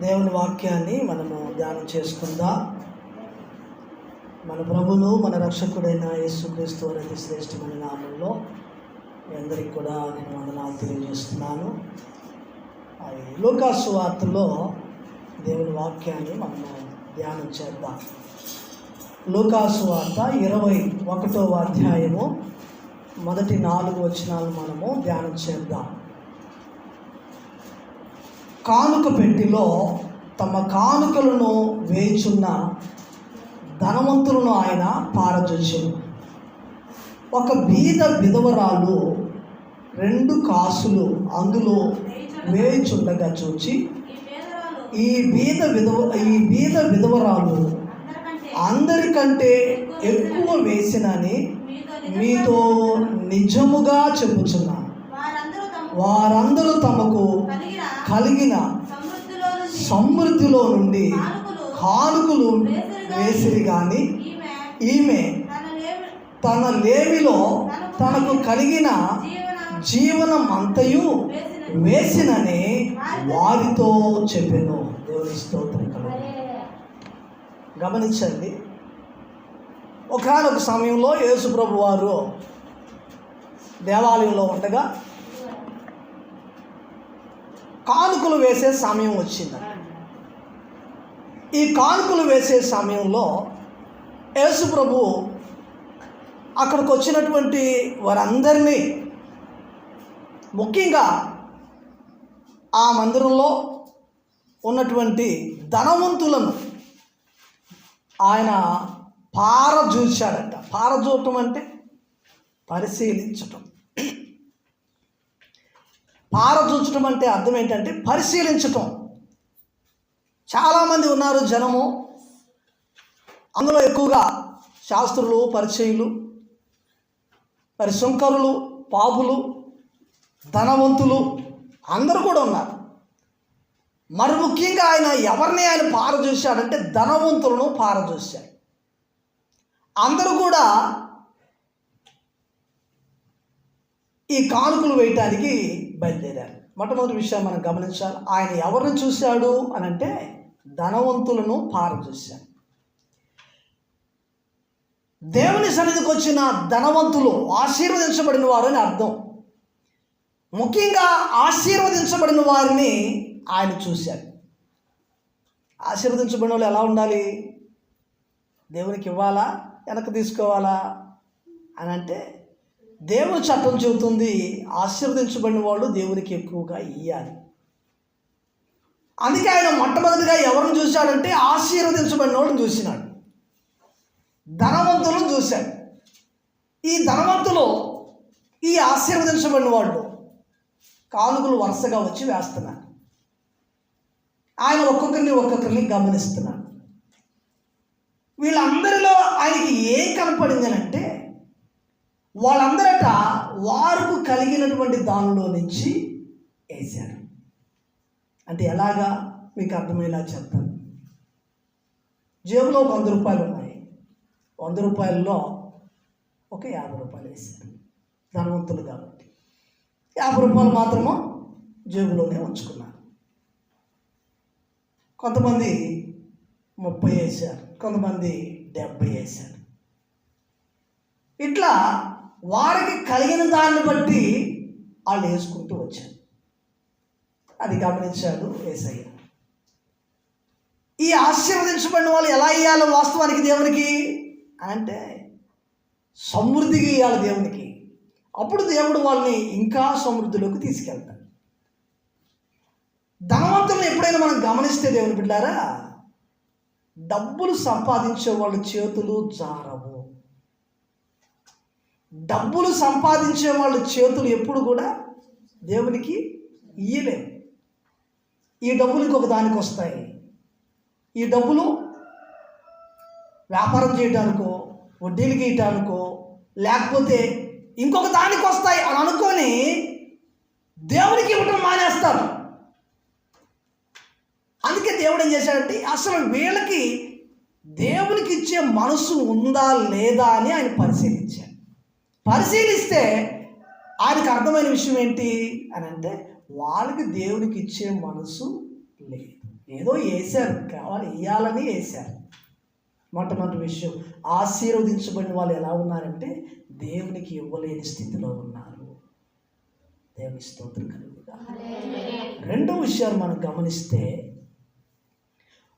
దేవుని వాక్యాన్ని మనము ధ్యానం చేసుకుందాం. మన ప్రభులు మన రక్షకుడైన యేసుక్రీస్తు అనేది శ్రేష్టమైన నామంలో మీ అందరికీ కూడా నేను వందనాలు తెలియజేస్తున్నాను. అది వార్తలో దేవుని వాక్యాన్ని మనము ధ్యానం చేద్దాం. లోకాసు వార్త ఇరవై ఒకటో అధ్యాయము మొదటి నాలుగు వచనాలు మనము ధ్యానం చేద్దాం. కానుక పెట్టిలో తమ కానుకలను వేచున్న ధనవంతులను ఆయన పారజొచ్చెను ఒక బీద విధవరాలు రెండు కాసులు అందులో వేచుండగా చూచి ఈ బీద విధవ ఈ బీద విధవరాలు అందరికంటే ఎక్కువ వేసినని మీతో మీతో నిజముగా చెప్పుచున్నా వారందరూ తమకు కలిగిన సమృద్ధిలో నుండి కానుకలు వేసిరి కానీ ఈమె తన లేవి లేమిలో తనకు కలిగిన జీవనం అంతయు వేసినని వారితో చెప్పాను. దేవుని స్తోత్రం గమనించండి. ఒకనొక సమయంలో యేసుప్రభు వారు దేవాలయంలో ఉండగా కానుకలు వేసే సమయం వచ్చింది. ఈ కానుకలు వేసే సమయంలో యేసుప్రభు అక్కడికి వచ్చినటువంటి వారందరినీ ముఖ్యంగా ఆ మందిరంలో ఉన్నటువంటి ధనవంతులను ఆయన పారజూచాడట పారజూటం అంటే పరిశీలించటం. పారజూచటం అంటే అర్థం ఏంటంటే పరిశీలించటం. చాలామంది ఉన్నారు జనము. అందులో ఎక్కువగా శాస్త్రులు పరిచయులు మరి శంకరులు పాపులు ధనవంతులు అందరూ కూడా ఉన్నారు. మరి ముఖ్యంగా ఆయన ఎవరిని ఆయన పారజూశాడంటే ధనవంతులను పారజూశాడు అందరూ కూడా ఈ కానుకలు వేయటానికి బయలుదేరారు. మొట్టమొదటి విషయం మనం గమనించాలి ఆయన ఎవరిని చూశాడు అని అంటే ధనవంతులను పారజూశాడు దేవుని సన్నిధికి వచ్చిన ధనవంతులు ఆశీర్వదించబడిన వారు అని అర్థం. ముఖ్యంగా ఆశీర్వదించబడిన వారిని ఆయన చూశాడు. ఆశీర్వదించబడిన వాళ్ళు ఎలా ఉండాలి? దేవునికి ఇవ్వాలా? వెనక్కి తీసుకోవాలా? అని అంటే దేవుని చట్టం చెబుతుంది ఆశీర్వదించబడిన వాళ్ళు దేవునికి ఎక్కువగా ఇయ్యాలి. అందుకే ఆయన మొట్టమొదటిగా ఎవరిని చూశాడంటే ఆశీర్వదించబడిన వాళ్ళని చూసినాడు. ధనవంతులను చూశాడు. ఈ ధనవంతులు ఈ ఆశీర్వదించబడిన వాళ్ళు కానుకలు వరుసగా వచ్చి వేస్తున్నారు. ఆయన ఒక్కొక్కరిని ఒక్కొక్కరిని గమనిస్తున్నాడు వీళ్ళందరిలో ఆయనకి ఏం కనపడింది అంటే వాళ్ళందరట వారుకు కలిగినటువంటి దానిలో నుంచి వేశారు. అంటే ఎలాగా? మీకు అర్థమయ్యేలా చెప్తాను. జేబులో వంద రూపాయలు ఉన్నాయి. వంద రూపాయల్లో ఒక యాభై రూపాయలు వేశారు. ధనవంతులు కాబట్టి. యాభై రూపాయలు మాత్రము జేబులోనే ఉంచుకున్నారు. కొంతమంది ముప్పై వేశారు. కొంతమంది డెబ్బై వేశారు. ఇట్లా వారికి కలిగిన దాన్ని బట్టి వాళ్ళు వేసుకుంటూ వచ్చారు. అది గమనించాడు ఏసయ్య. ఈ ఆశీర్వదించబడిన వాళ్ళు ఎలా ఇవ్వాలి వాస్తవానికి దేవునికి? అంటే సమృద్ధిగా ఇవ్వాలి దేవునికి. అప్పుడు దేవుడు వాళ్ళని ఇంకా సమృద్ధిలోకి తీసుకెళ్తాడు. ధనవంతులను ఎప్పుడైనా మనం గమనిస్తే దేవుని బిడ్డారా డబ్బులు సంపాదించే వాళ్ళ చేతులు జారవు. డబ్బులు సంపాదించే వాళ్ళ చేతులు ఎప్పుడు కూడా దేవునికి ఇయ్యలేవు ఈ డబ్బులు ఇంకొక దానికి వస్తాయి. ఈ డబ్బులు వ్యాపారం చేయడానికో వడ్డీలు గీయటానికో లేకపోతే ఇంకొక దానికి వస్తాయి అని అనుకొని దేవునికి ఇవ్వటం మానేస్తారు. అందుకే దేవుడు ఏం చేశాడంటే అసలు వీళ్ళకి దేవునికి ఇచ్చే మనసు ఉందా లేదా అని ఆయన పరిశీలించాడు. పరిశీలిస్తే ఆయనకు అర్థమైన విషయం ఏంటి అని అంటే వాళ్ళకి దేవునికి ఇచ్చే మనసు లేదు. ఏదో వేశారు కావాలి వేయాలని వేశారు. మొట్టమొదటి విషయం ఆశీర్వదించబడిన వాళ్ళు ఎలా ఉన్నారంటే దేవునికి ఇవ్వలేని స్థితిలో ఉన్నారు. దేవుని స్తోత్రం కలుగుగా. రెండో విషయాలు మనం గమనిస్తే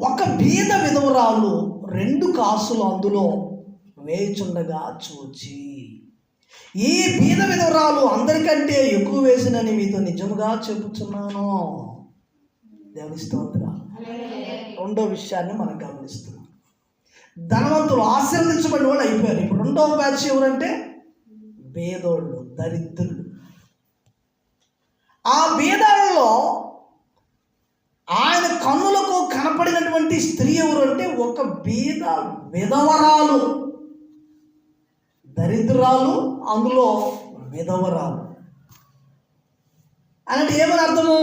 ఒక బీద విధవరాలు రెండు కాసులు అందులో వేచుండగా చూచి ఈ బీద విధవరాలు అందరికంటే ఎక్కువ వేసినని మీతో నిజముగా చెబుతున్నాను దేవుని స్తోత్ర. రెండో విషయాన్ని మనం గమనిస్తున్నాం. ధనవంతులు ఆశీర్వదించబడిన వాళ్ళు అయిపోయారు. ఇప్పుడు రెండవ బ్యాచ్ ఎవరంటే? భేదోళ్ళు దరిద్రులు. ఆ భేదాలలో ఆయన కన్నులకు కనపడినటువంటి స్త్రీ ఎవరు అంటే? ఒక బీద విధవరాలు. దరిద్రాలు అందులో విధవరాలు అంటే ఏమని అర్థము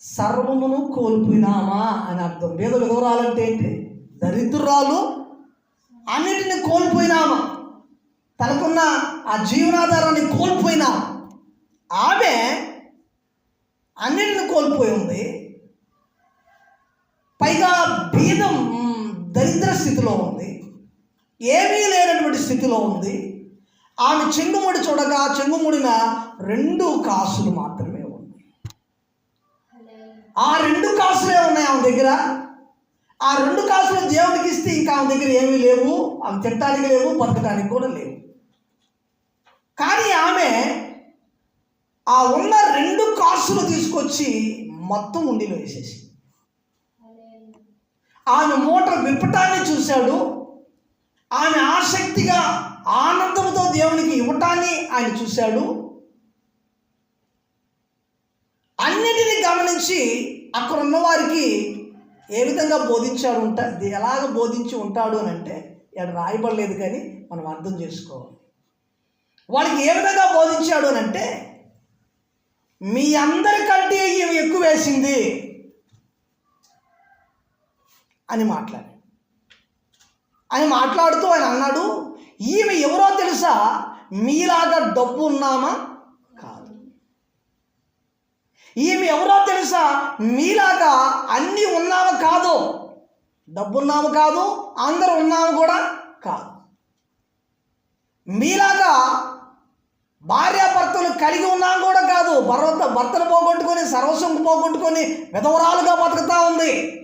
సర్వమును కోల్పోయినామా అని అర్థం. వేద విధవరాలంటే ఏంటి? దరిద్రాలు అన్నిటిని కోల్పోయినామా. తనకున్న ఆ జీవనాధారాన్ని కోల్పోయినా. ఆమె అన్నిటిని కోల్పోయి ఉంది. పైగా భేదం దరిద్ర స్థితిలో ఉంది. ఏమీ లేనటువంటి స్థితిలో ఉంది. ఆమె చెంగుముడి చూడగా చెంగుముడిన రెండు కాసులు మాత్రమే ఉన్నాయి. ఆ రెండు కాసులే ఉన్నాయి ఆమె దగ్గర. ఆ రెండు కాసులు దేవుడికి ఇస్తే ఇంకా ఆమె దగ్గర ఏమీ లేవు. ఆమె తిట్టడానికి లేవు బతకటానికి కూడా లేవు. కానీ ఆమె ఆ ఉన్న రెండు కాసులు తీసుకొచ్చి మొత్తం ఉండిలో వేసేసి ఆమె మోటార్ విప్పటాన్ని చూశాడు. ఆమె ఆసక్తిగా ఆనందంతో దేవునికి ఇవ్వటాన్ని ఆయన చూశాడు. అన్నిటిని గమనించి అక్కడ ఉన్నవారికి ఏ విధంగా బోధించాడు ఉంటా ఎలాగ బోధించి ఉంటాడు అని అంటే ఇక్కడ రాయబడలేదు కానీ మనం అర్థం చేసుకోవాలి. వాళ్ళకి ఏ విధంగా బోధించాడు అని అంటే మీ అందరికంటే ఈమె ఎక్కువ వేసింది అని మాట్లాడాడు. అని మాట్లాడుతూ ఆయన అన్నాడు ఈమె ఎవరో తెలుసా? మీలాగా డబ్బు ఉన్నామా? కాదు. ఈమె ఎవరో తెలుసా? మీలాగా అన్నీ ఉన్నాము కాదు? డబ్బు ఉన్నాము కాదు? అందరూ ఉన్నాము కూడా కాదు. మీలాగా భార్యాభర్తలు కలిగి ఉన్నాం కూడా కాదు. భర్త భర్తను పోగొట్టుకొని సర్వస్వం పోగొట్టుకొని విధవరాలుగా బతుకుతా ఉంది.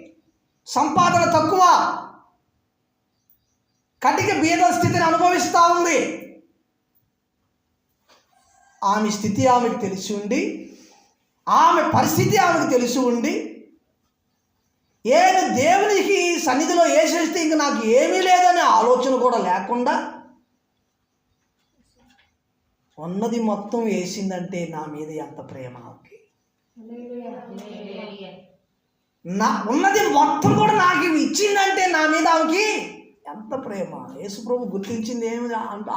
సంపాదన తక్కువ. కటిక బీద స్థితిని అనుభవిస్తూ ఉంది. ఆమె స్థితి ఆమెకు తెలిసి ఉండి ఆమె పరిస్థితి ఆమెకు తెలిసి ఉండి ఏది దేవునికి సన్నిధిలో వేసేస్తే ఇంక నాకు ఏమీ లేదనే ఆలోచన కూడా లేకుండా ఉన్నది మొత్తం వేసిందంటే నా మీద ఎంత ప్రేమ ఆమెకి? నా ఉన్నది మొత్తం కూడా నాకు ఇవి ఇచ్చిందంటే నా మీద ఆమెకి ఎంత ప్రేమ? యేసుప్రభు గుర్తించింది ఏమి అంట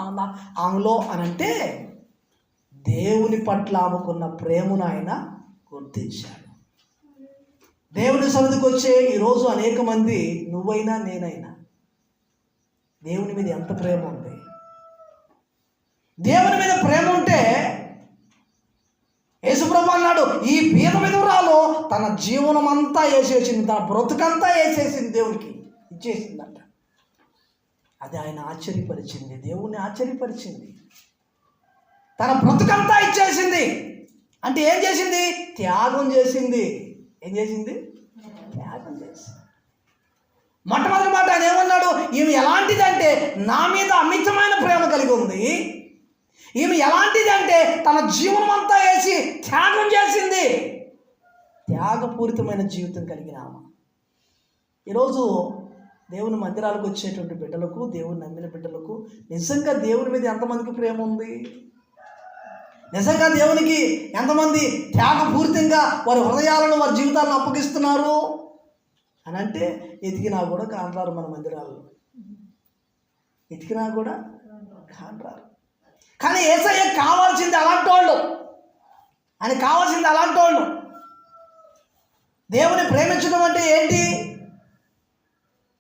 ఆమెలో అని అంటే దేవుని పట్ల ఆమెకున్న ప్రేమను ఆయన గుర్తించాడు. దేవుని సన్నిధికి వచ్చే ఈరోజు అనేక మంది నువ్వైనా నేనైనా దేవుని మీద ఎంత ప్రేమ ఉంది? దేవుని మీద ప్రేమ ఉంటే యేసుప్రభు అన్నాడు ఈ పీత విధురాలు తన జీవనం అంతా వేసేసింది తన బ్రతుకంతా వేసేసింది దేవునికి ఇచ్చేసిందంట. అది ఆయన ఆశ్చర్యపరిచింది దేవుణ్ణి ఆశ్చర్యపరిచింది. తన బ్రతుకంతా ఇచ్చేసింది. అంటే ఏం చేసింది? త్యాగం చేసింది. ఏం చేసింది? త్యాగం చేసింది. మొట్టమొదటి మాట ఆయన ఏమన్నాడు? ఈమె ఎలాంటిదంటే నా మీద అమితమైన ప్రేమ కలిగి ఉంది. ఈమె ఎలాంటిది అంటే తన జీవనం అంతా వేసి త్యాగం చేసింది. త్యాగపూరితమైన జీవితం కలిగిన ఆమె. ఈరోజు దేవుని మందిరాలకు వచ్చేటువంటి బిడ్డలకు దేవుని నమ్మిన బిడ్డలకు నిజంగా దేవుని మీద ఎంతమందికి ప్రేమ ఉంది? నిజంగా దేవునికి ఎంతమంది త్యాగపూరితంగా వారి హృదయాలను వారి జీవితాలను అప్పగిస్తున్నారు? అని అంటే ఎతికినా కూడా కాండ్రారు మన మందిరాలు ఎతికినా కూడా కాండ్రారు. కానీ ఏసయ్య కావాల్సింది అలాంటి వాళ్ళు. ఆయన కావాల్సింది అలాంటి వాళ్ళు. దేవుని ప్రేమించడం అంటే ఏంటి?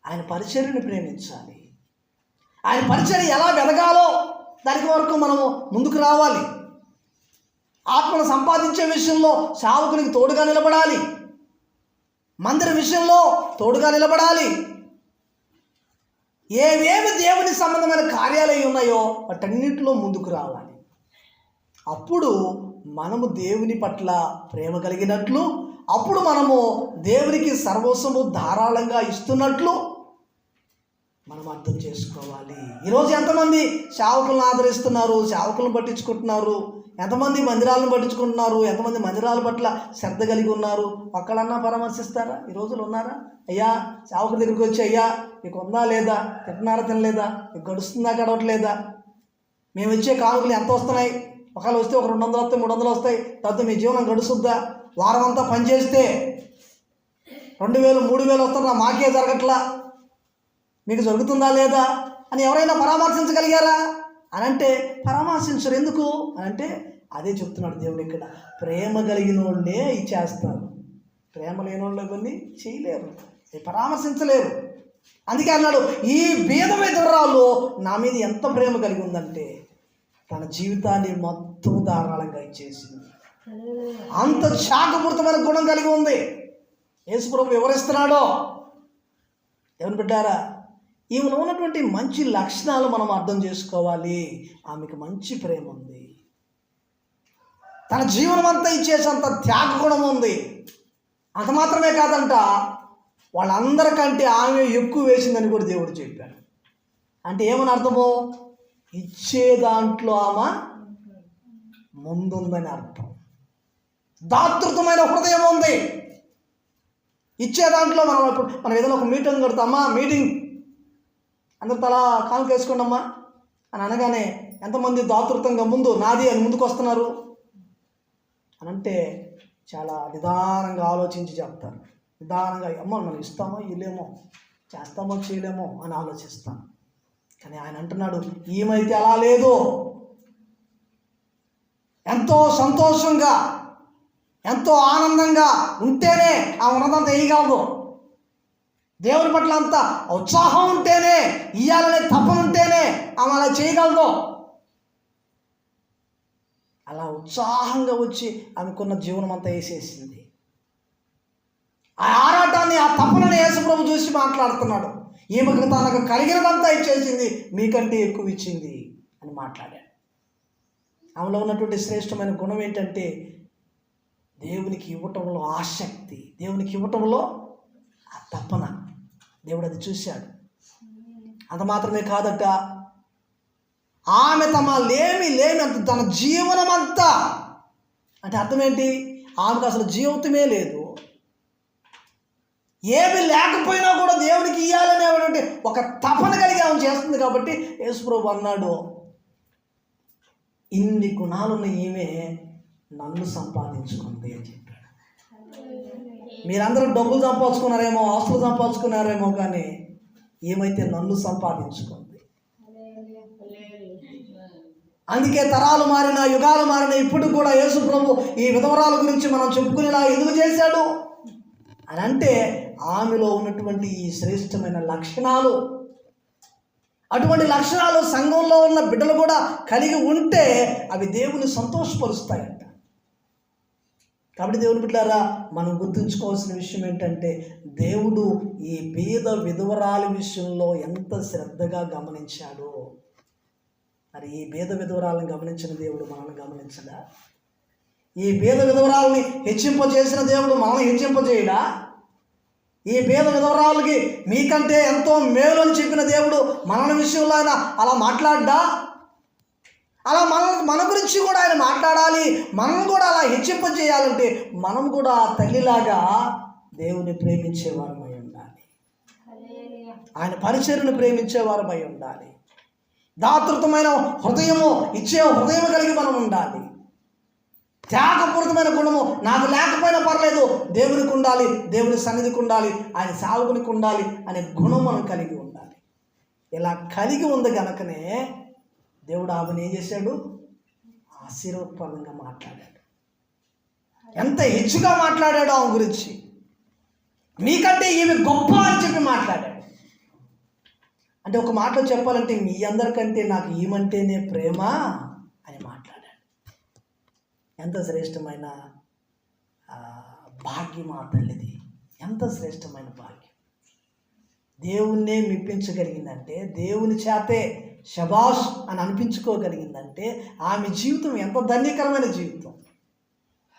ఆయన పరిచర్యను ప్రేమించాలి. ఆయన పరిచర్య ఎలా వెలగాలో దానికి వరకు మనము ముందుకు రావాలి. ఆత్మను సంపాదించే విషయంలో సేవకునికి తోడుగా నిలబడాలి. మందిర విషయంలో తోడుగా నిలబడాలి. ఏవేవి దేవుని సంబంధమైన కార్యాలు అయి ఉన్నాయో వాటన్నిటిలో ముందుకు రావాలి. అప్పుడు మనము దేవుని పట్ల ప్రేమ కలిగినట్లు అప్పుడు మనము దేవునికి సర్వస్వము ధారాళంగా ఇస్తున్నట్లు మనం అర్థం చేసుకోవాలి. ఈరోజు ఎంతమంది సేవకులను ఆదరిస్తున్నారు సేవకులను పట్టించుకుంటున్నారు ఎంతమంది మందిరాలను పట్టించుకుంటున్నారు ఎంతమంది మందిరాల పట్ల శ్రద్ధ కలిగి ఉన్నారు? ఒక్కడన్నా పరామర్శిస్తారా? ఈ రోజులు ఉన్నారా? అయ్యా సేవకుల దగ్గరికి వచ్చి అయ్యా మీకు ఉందా లేదా? తింటున్నారా తినలేదా? మీకు గడుస్తుందా గడవట్లేదా? మేము ఇచ్చే కానుకలు ఎంత వస్తున్నాయి? ఒకవేళ వస్తే ఒక రెండు వందలు వస్తాయి మూడు వందలు వస్తాయి. తర్వాత మీ జీవనం గడుస్తుందా? వారం అంతా పనిచేస్తే రెండు వేలు మూడు వేలు వస్తున్నా మాకే జరగట్లా? మీకు జరుగుతుందా లేదా అని ఎవరైనా పరామర్శించగలిగారా? అని అంటే పరామర్శించరు. ఎందుకు? అని అంటే అదే చెప్తున్నాడు దేవుడు ఇక్కడ. ప్రేమ కలిగిన వాళ్ళే ఇచ్చేస్తారు ప్రేమ లేని వాళ్ళు ఇవన్నీ చేయలేరు పరామర్శించలేరు. అందుకే అన్నాడు ఈ బీద విధవరాలు నా మీద ఎంత ప్రేమ కలిగి ఉందంటే తన జీవితాన్ని మొత్తం ధారాళంగా ఇచ్చేసింది. అంత శాఖపూర్తమైన గుణం కలిగి ఉంది. యేసుప్రభు వివరిస్తున్నాడో ఎవరు పెట్టారా ఈమెలో ఉన్నటువంటి మంచి లక్షణాలు మనం అర్థం చేసుకోవాలి. ఆమెకు మంచి ప్రేమ ఉంది. తన జీవనం అంతా ఇచ్చేసంత త్యాగ గుణం ఉంది. అంత మాత్రమే కాదంట వాళ్ళందరికంటే ఆమె ఎక్కువ వేసిందని కూడా దేవుడు చెప్పాడు. అంటే ఏమని అర్థము? ఇచ్చే దాంట్లో ఆమె ముందుందని అర్థం. దాతృత్వమైన హృదయం ఉంది. ఇచ్చే దాంట్లో మనం మనం ఏదైనా ఒక మీటింగ్ కడతామా? మీటింగ్ అందరు తలా కానుక కేసుకోండమ్మా అని అనగానే ఎంతమంది దాతృత్వంగా ముందు నాది అని ముందుకు వస్తున్నారు అని అంటే చాలా నిదానంగా ఆలోచించి చెప్తారు. నిదానంగా అమ్మ మనం ఇస్తామో ఇల్లేమో చేస్తామో చేయలేమో అని ఆలోచిస్తాం కానీ ఆయన అంటున్నాడు ఏమైతే అలా లేదు. ఎంతో సంతోషంగా ఎంతో ఆనందంగా ఉంటేనే ఆ ఉన్నదంతా వేయగలదు. దేవుని పట్ల అంత ఉత్సాహం ఉంటేనే ఇయ్యాలనే తపన ఉంటేనే ఆమె అలా చేయగలదు? అలా ఉత్సాహంగా వచ్చి ఆమెకున్న జీవనం అంతా వేసేసింది. ఆ ఆరాటాన్ని ఆ తపనని యేసుప్రభు చూసి మాట్లాడుతున్నాడు. ఈమెకు తనకు కలిగినదంతా ఇచ్చేసింది మీకంటే ఎక్కువ ఇచ్చింది అని మాట్లాడాడు. ఆమెలో ఉన్నటువంటి శ్రేష్టమైన గుణం ఏంటంటే దేవునికి ఇవ్వటంలో ఆసక్తి దేవునికి ఇవ్వటంలో ఆ తపన. దేవుడు అది చూశాడు. అంత మాత్రమే కాదట ఆమె తమ లేమి లేమి అంత తన జీవనం అంతా అంటే అర్థం ఏంటి ఆమెకు అసలు జీవితమే లేదు. ఏమి లేకపోయినా కూడా దేవునికి ఇవ్వాలనేటువంటి ఒక తపన కలిగి ఆమె చేస్తుంది కాబట్టి యేసుప్రభు అన్నాడు ఇన్ని గుణాలున్న ఈమె నన్ను సంపాదించుకుంది అని మీరందరూ డబ్బులు సంపాదించుకున్నారేమో ఆస్తులు సంపాదించుకున్నారేమో కానీ ఏమైతే నన్ను సంపాదించుకుంది? అందుకే తరాలు మారిన యుగాలు మారిన ఇప్పుడు కూడా యేసు ప్రభు ఈ విధవరాల గురించి మనం చెప్పుకునేలా ఎందుకు చేశాడు? అని అంటే ఆమెలో ఉన్నటువంటి ఈ శ్రేష్టమైన లక్షణాలు. అటువంటి లక్షణాలు సంఘంలో ఉన్న బిడ్డలు కూడా కలిగి ఉంటే అవి దేవుని సంతోషపరుస్తాయి. కాబట్టి దేవుని బిడ్డారా మనం గుర్తుంచుకోవాల్సిన విషయం ఏంటంటే దేవుడు ఈ బీద విధవరాల విషయంలో ఎంత శ్రద్ధగా గమనించాడో. మరి ఈ పేద విధవరాలను గమనించిన దేవుడు మనల్ని గమనించడా? ఈ పేద విధవరాలని హెచ్చింపజేసిన దేవుడు మనల్ని హెచ్చింపజేయడా ఈ పేద విధవరాలకి మీకంటే ఎంతో మేలు అని చెప్పిన దేవుడు మనల విషయంలో ఆయన అలా మాట్లాడ్డా? అలా మన మన గురించి కూడా ఆయన మాట్లాడాలి. మనం కూడా అలా హెచ్చింపజేయాలంటే మనం కూడా తల్లిలాగా దేవుని ప్రేమించేవారమై ఉండాలి. ఆయన పరిచయను ప్రేమించేవారమై ఉండాలి. దాతృతమైన హృదయము ఇచ్చే హృదయం కలిగి మనం ఉండాలి. త్యాగపూరితమైన గుణము నాకు లేకపోయినా పర్లేదు. దేవునికి ఉండాలి దేవుని సన్నిధికి ఉండాలి ఆయన సాగునికి ఉండాలి అనే గుణం మనం కలిగి ఉండాలి. ఇలా కలిగి ఉంది కనుకనే దేవుడు ఆమెను ఏం చేశాడు? ఆశీర్వపరంగా మాట్లాడాడు. ఎంత హెచ్చుగా మాట్లాడాడు ఆమె గురించి? మీకంటే ఈమె గొప్ప అని చెప్పి మాట్లాడాడు. అంటే ఒక మాటలో చెప్పాలంటే మీ అందరికంటే నాకు ఈమంటేనే ప్రేమ అని మాట్లాడాడు. ఎంత శ్రేష్టమైన భాగ్యం ఆ తల్లిది. ఎంత శ్రేష్టమైన భాగ్యం. దేవుణ్ణే మెప్పించగలిగిందంటే దేవుని చేతే శబాష్ అని అనిపించుకోగలిగిందంటే ఆమె జీవితం ఎంత ధన్యకరమైన జీవితం.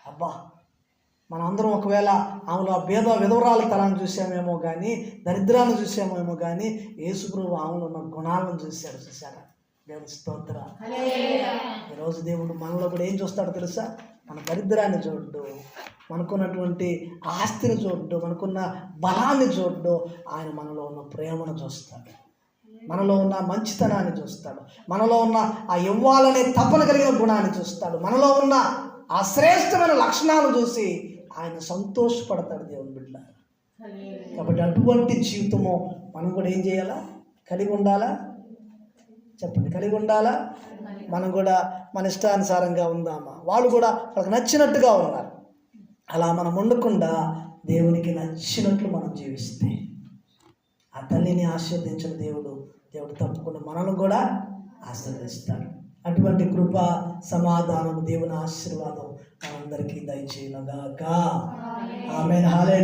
అబ్బా మనందరం ఒకవేళ ఆమెలో భేద విధవరాల తరాన్ని చూసామేమో కానీ దరిద్రాన్ని చూసామేమో కానీ యేసుప్రభు ఆమెలో ఉన్న గుణాలను చూశాడు చూసారా దేవుని స్తోత్ర. ఈరోజు దేవుడు మనలో కూడా ఏం చూస్తాడో తెలుసా? మన దరిద్రాన్ని చూడ్డు మనకున్నటువంటి ఆస్తిని చూడ్డు మనకున్న బలాన్ని చూడ్డు ఆయన మనలో ఉన్న ప్రేమను చూస్తాడు. మనలో ఉన్న మంచితనాన్ని చూస్తాడు. మనలో ఉన్న ఆ ఇవ్వాలనే తపన కలిగిన గుణాన్ని చూస్తాడు. మనలో ఉన్న ఆ శ్రేష్టమైన లక్షణాలను చూసి ఆయన సంతోషపడతాడు దేవుని బిడ్డ కాబట్టి అటువంటి జీవితము మనం కూడా ఏం చేయాలా? కలిగి ఉండాలా? చెప్పండి కలిగి ఉండాలా? మనం కూడా మన ఇష్టానుసారంగా ఉందామా? వాళ్ళు కూడా వాళ్ళకి నచ్చినట్టుగా ఉన్నారు. అలా మనం ఉండకుండా దేవునికి నచ్చినట్లు మనం జీవిస్తే ఆ తల్లిని ఆశీర్వదించిన దేవుడు దేవుడు తప్పకుండా మనల్ని కూడా ఆశీర్వదిస్తాడు. అటువంటి కృప సమాధానం దేవుని ఆశీర్వాదం మనందరికీ దయచేయనుగాక. ఆమె హాలే